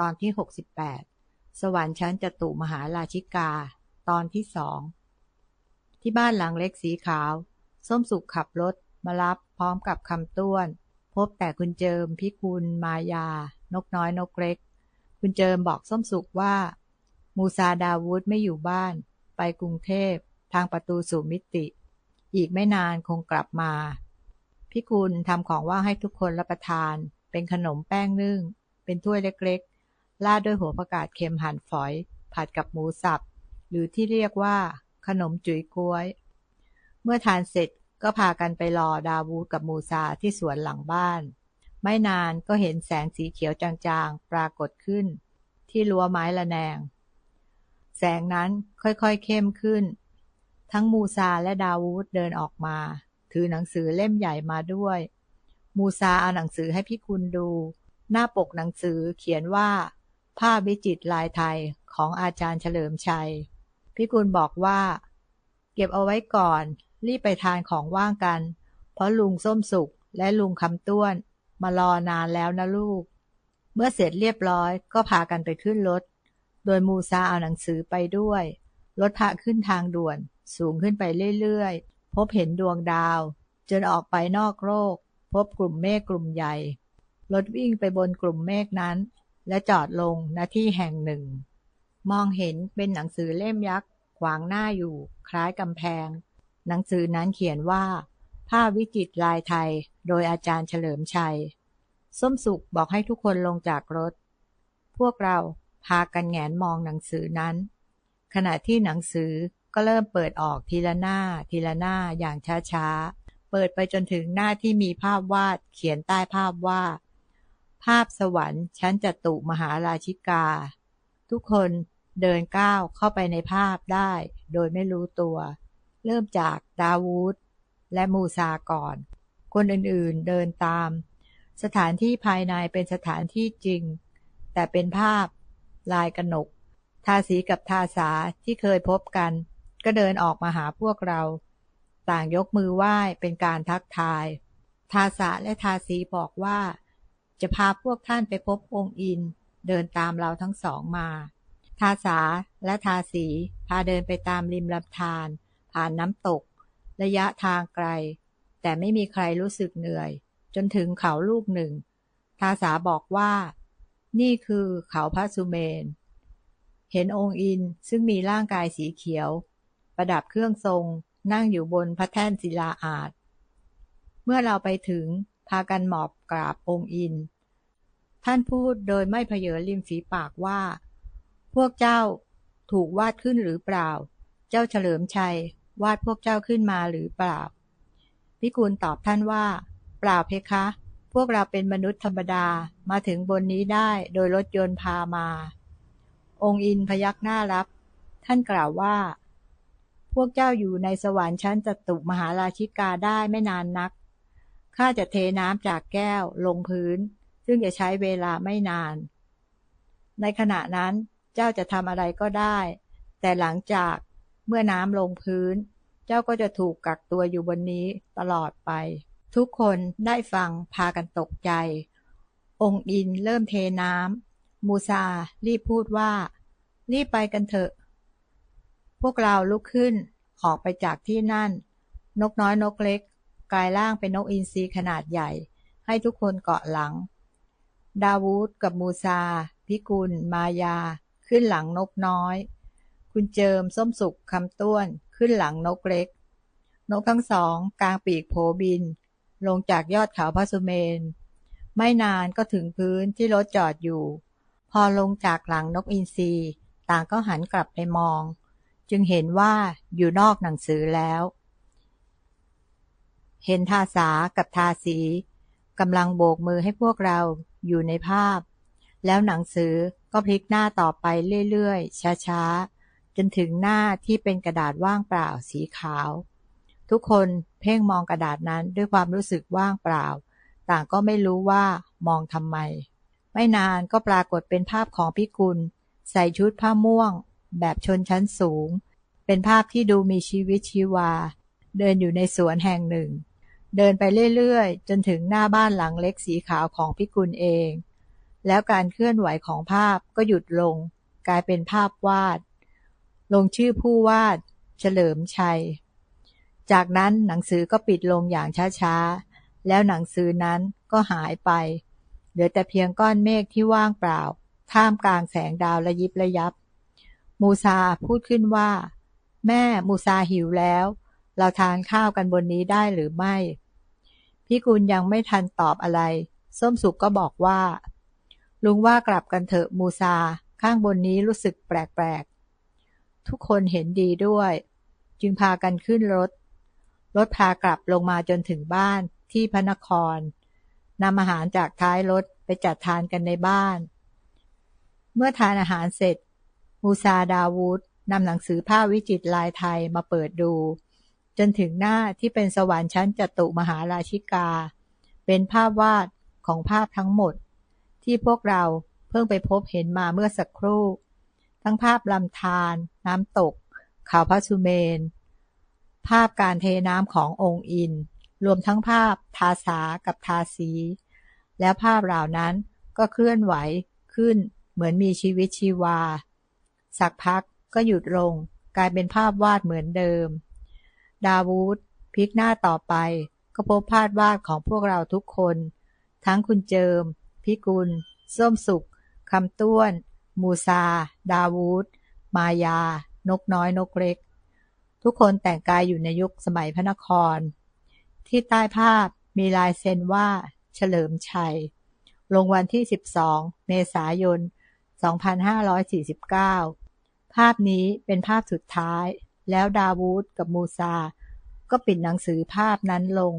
ตอนที่68สวรรค์ชั้นจตุมหาราชิกา ตอนที่สองที่บ้านหลังเล็กสีขาว ส้มสุขขับรถมารับพร้อมกับคำต้วน พบแต่คุณเจิมพิคุณมายา นกน้อยนกเล็ก คุณเจิมบอกส้มสุขว่า มูซาดาวุธไม่อยู่บ้าน ไปกรุงเทพ ทางประตูสู่มิติ อีกไม่นานคงกลับมา พิคุณทำของว่างให้ทุกคนรับประทาน เป็นขนมแป้งนึ่ง เป็นถ้วยเล็ก ราดด้วยหัวประกาศเค็มหั่นฝอย ผัดกับหมูสับ หรือที่เรียกว่า ขนมจุ๋ยกล้วย เมื่อทานเสร็จก็พากันไปรอดาวูดกับมูซาที่สวนหลังบ้าน ไม่นานก็เห็นแสงสีเขียวจางๆ ปรากฏขึ้น ที่รั้วไม้ละแนง แสงนั้นค่อยๆเข้มขึ้น ทั้งมูซาและดาวูดเดินออกมา ถือหนังสือเล่มใหญ่มาด้วย มูซาเอาหนังสือให้พี่คุณดู หน้าปกหนังสือเขียนว่า ภาพวิจิตรลายไทยของอาจารย์เฉลิมชัยพี่คุณบอกว่า เก็บเอาไว้ก่อน รีบไปทานของว่างกัน เพราะลุงส้มสุกและลุงคำต้วน มารอนานแล้วนะลูก เมื่อเสร็จเรียบร้อยก็พากันไปขึ้นรถ โดยมูซาเอาหนังสือไปด้วย รถพาขึ้นทางด่วน สูงขึ้นไปเรื่อยๆ พบเห็นดวงดาว จนออกไปนอกโลก พบกลุ่มเมฆกลุ่มใหญ่ รถวิ่งไปบนกลุ่มเมฆนั้น และจอดลงณที่แห่งหนึ่ง มองเห็นเป็นหนังสือเล่มยักษ์ ขวางหน้าอยู่ คล้ายกำแพง หนังสือนั้นเขียนว่าภาพวิจิตรลายไทย โดยอาจารย์เฉลิมชัย ส้มสุขบอกให้ทุกคนลงจากรถ พวกเราพากันแงนมองหนังสือนั้น ขณะที่หนังสือก็เริ่มเปิดออกทีละหน้า ทีละหน้าอย่างช้าๆ เปิดไปจนถึงหน้าที่มีภาพวาด เขียนใต้ภาพว่า ภาพสวรรค์ชั้นจตุมหาราชิกา ทุกคนเดินก้าวเข้าไปในภาพได้ โดยไม่รู้ตัว เริ่มจากดาวูดและมูซาก่อน คนอื่นๆเดินตาม สถานที่ภายในเป็นสถานที่จริง แต่เป็นภาพลายกระหนก ทาสีกับทาสาที่เคยพบกัน ก็เดินออกมาหาพวกเรา ต่างยกมือไหว้เป็นการทักทาย ทาสาและทาสีบอกว่า จะพาพวกท่านไปพบองค์อิน เดินตามเราทั้งสองมา ทาสาและทาสีพาเดินไปตามริมลำธารผ่านน้ำตก ระยะทางไกล แต่ไม่มีใครรู้สึกเหนื่อย จนถึงเขาลูกหนึ่ง ทาสาบอกว่า นี่คือเขาพระสุเมน เห็นองค์อินซึ่งมีร่างกายสีเขียว ประดับเครื่องทรงนั่งอยู่บนพระแท่นศิลาอาจเมื่อเราไปถึง พากันหมอบกราบองค์อิน ท่านพูดโดยไม่เพเยอริมฝีปากว่า พวกเจ้าถูกวาดขึ้นหรือเปล่า เจ้าเฉลิมชัย วาดพวกเจ้าขึ้นมาหรือเปล่า พิกุลตอบท่านว่า เปล่าเพคะ พวกเราเป็นมนุษย์ธรรมดามาถึงบนนี้ได้โดยรถยนต์พามา องค์อินพยักหน้ารับ ท่านกล่าวว่า พวกเจ้าอยู่ในสวรรค์ชั้นจตุมหาราชิกาได้ไม่นานนัก ข้าจะเทน้ำจากแก้วลงพื้น ซึ่งจะใช้เวลาไม่นาน ในขณะนั้นเจ้าจะทำอะไรก็ได้ แต่หลังจากเมื่อน้ำลงพื้น เจ้าก็จะถูกกักตัวอยู่บนนี้ตลอดไป ทุกคนได้ฟังพากันตกใจ องค์อินเริ่มเทน้ำมูซารีบพูดว่า รีบไปกันเถอะ พวกเราลุกขึ้นออกไปจากที่นั่น นกน้อยนกเล็ก กลายร่างเป็นนกอินทรีขนาดใหญ่ ให้ทุกคนเกาะหลัง ดาวูดกับมูซา พิกุล มายา ขึ้นหลังนกน้อย คุณเจิมส้มสุกคำต้วน ขึ้นหลังนกเล็ก นกทั้งสอง กลางปีกโผบิน ลงจากยอดเขาพระสุเมน ไม่นานก็ถึงพื้นที่รถจอดอยู่ พอลงจากหลังนกอินทรีต่างก็หันกลับไปมอง จึงเห็นว่าอยู่นอกหนังสือแล้ว เห็นทาสากับทาสีกำลังโบกมือให้พวกเราอยู่ในภาพ แล้วหนังสือก็พลิกหน้าต่อไปเรื่อยๆ ช้าๆ จนถึงหน้าที่เป็นกระดาษว่างเปล่าสีขาว ทุกคนเพ่งมองกระดาษนั้นด้วยความรู้สึกว่างเปล่า ต่างก็ไม่รู้ว่ามองทำไม ไม่นานก็ปรากฏเป็นภาพของพิกุล ใส่ชุดผ้าม่วง แบบชนชั้นสูง เป็นภาพที่ดูมีชีวิตชีวา เดินอยู่ในสวนแห่งหนึ่ง เดินไปเรื่อยๆ จนถึงหน้าบ้านหลังเล็กสีขาวของพิกุลเอง แล้วการเคลื่อนไหวของภาพก็หยุดลง กลายเป็นภาพวาด ลงชื่อผู้วาด เฉลิมชัย จากนั้นหนังสือก็ปิดลงอย่างช้าๆ แล้วหนังสือนั้นก็หายไป เหลือแต่เพียงก้อนเมฆที่ว่างเปล่า ท่ามกลางแสงดาวระยิบระยับ มูซาพูดขึ้นว่า แม่มูซาหิวแล้ว เราทานข้าวกันบนนี้ได้หรือไม่พี่กุลยังไม่ทันตอบอะไร ส้มสุกก็บอกว่า ลุงว่ากลับกันเถอะมูซา ข้างบนนี้รู้สึกแปลกๆ ทุกคนเห็นดีด้วย จึงพากันขึ้นรถ รถพากลับลงมาจนถึงบ้านที่พระนครนำอาหารจากท้ายรถไปจัดทานกันในบ้าน เมื่อทานอาหารเสร็จ มูซาดาวูดนำหนังสือภาวิจิตรลายไทยมาเปิดดู จนถึงหน้าที่เป็นสวรรค์ชั้นจตุมหาราชิกา เป็นภาพวาดของภาพทั้งหมด ที่พวกเราเพิ่งไปพบเห็นมาเมื่อสักครู่ ทั้งภาพลำธารน้ำตก เขาพระสุเมน ภาพการเทน้ำขององค์อิน รวมทั้งภาพทาสากับทาสี แล้วภาพเหล่านั้นก็เคลื่อนไหวขึ้นเหมือนมีชีวิตชีวา สักพักก็หยุดลงกลายเป็นภาพวาดเหมือนเดิม ดาวูดพลิกหน้าต่อไป ก็พบภาพวาดของพวกเราทุกคน ทั้งคุณเจิม พิกุล ส้มสุกคำต้วน มูซา ดาวูด มายา นกน้อยนกเล็ก ทุกคนแต่งกายอยู่ในยุคสมัยพระนคร ที่ใต้ภาพมีลายเซ็นว่า เฉลิมชัย ลงวันที่ 12 เมษายน 2549 ภาพนี้เป็นภาพสุดท้าย แล้วดาวูดกับมูซาก็ปิดหนังสือภาพนั้นลง